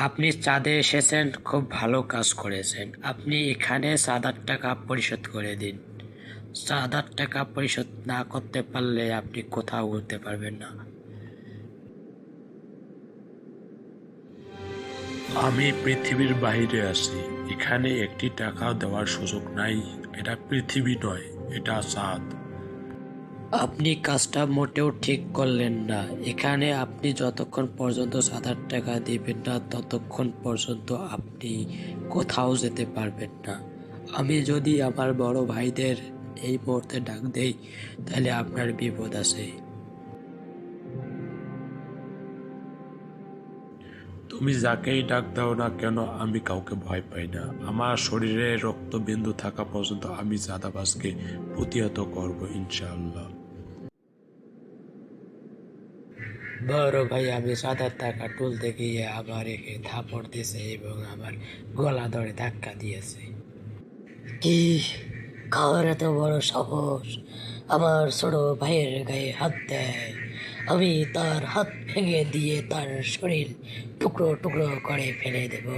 আপনি চাঁদে এসেছেন, খুব ভালো কাজ করেছেন। আপনি এখানে সাত টাকা পরিশোধ করে দিন। সাত টাকা পরিশোধ না করতে পারলে আপনি কোথাও ঘুরতে পারবেন না। আমি পৃথিবীর বাইরে আছি। এখানে একটি টাকা দেওয়ার সুযোগ নাই। এটা পৃথিবী নয়, এটা চাঁদ। আপনি কাজটা মোটেও ঠিক করলেন না। এখানে আপনি যতক্ষণ পর্যন্ত সাত টাকা দিবেন না, ততক্ষণ পর্যন্ত আপনি কোথাও যেতে পারবেন না। আমি যদি আমার বড় ভাইদের এই মুহূর্তে ডাক দেই, তাহলে আপনার বিপদ আছে। তুমি যাকেই ডাক দাও না কেন, আমি কাউকে ভয় পাই না। আমার শরীরে রক্তবিন্দু থাকা পর্যন্ত আমি জাদাবাজকে প্রতিহত করব, ইনশাআল্লাহ। বড় ভাই, আমি সাঁতার থাকা টাকা তুলতে গিয়ে একে ধাপড় দিয়েছে এবং আমার গলা ধরে ধাক্কা দিয়েছে। কি? খাওয়ার এত বড় সাহস? আমার ছোট ভাইয়ের গায়ে হাত দেয়। আমি তার হাত ভেঙে দিয়ে তার শরীর টুকরো টুকরো করে ফেলে দেব।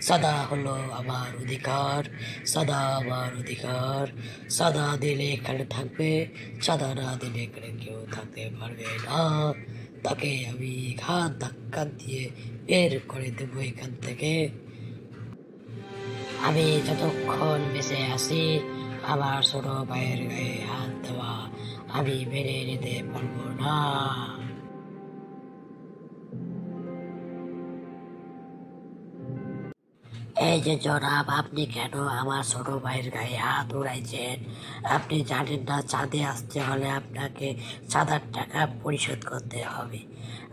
সাদা হলো আমার অধিকার, সাদা আমার অধিকার। সাদা দিলে এখানে থাকবে, সাদা না দিলে এখানে কেউ থাকতে পারবে না। তাকে আমি ঘাত ধাক্কা দিয়ে বের করে দেবো এখান থেকে। আমি যতক্ষণ বেঁচে আছি, আমার ছোট ভাইয়ের গায়ে হাত দেওয়া আমি মেনে নিতে পারব না। এই যে জনাব, আপনি কেন আমার ছোট ভাইয়ের গায়ে হাত উড়াইছেন? আপনি জানেন না, চাঁদে আসতে হলে আপনাকে সাত টাকা পরিশোধ করতে হবে।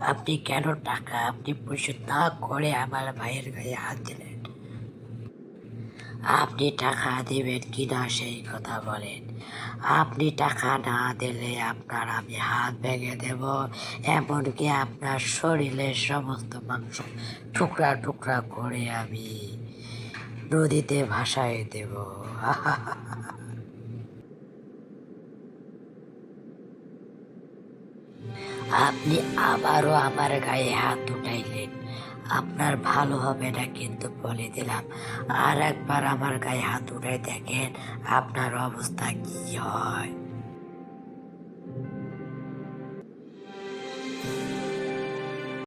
আপনি কেন টাকা আপনি পরিশোধ না করে আমার ভাইয়ের গায়ে হাত দিলেন? আপনি টাকা দেবেন কি না সেই কথা বলেন। আপনি টাকা না দিলে আপনার আমি হাত ভেঙে দেব, এমনকি আপনার শরীরের সমস্ত মাংস টুকরা টুকরা করে আমি নদীতে ভাসায় দেব। আপনি আবারও আমার গায়ে হাত উঠাইলেন। আপনার ভালো হবে না কিন্তু বলে দিলাম। আর একবার আমার গায়ে হাত উঠাই দেখেন আপনার অবস্থা কি হয়।